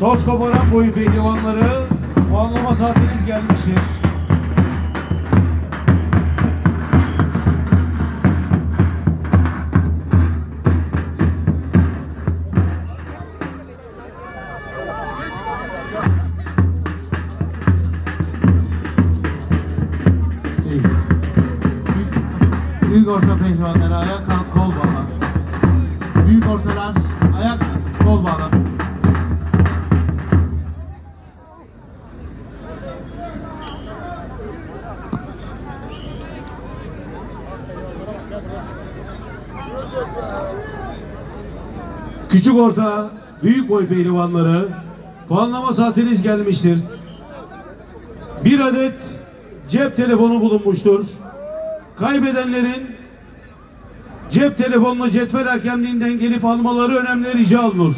Toskoparan boyu pehlivanları puanlama saatiniz gelmiştir. Büyük, orta pehlivanları ayak kol bağla. Büyük ortalar ayak kol bağla. Küçük orta, büyük boy pehlivanları puanlama saatiniz gelmiştir. Bir adet cep telefonu bulunmuştur. Kaybedenlerin cep telefonunu cetvel hakemliğinden gelip almaları önemli rica olunur.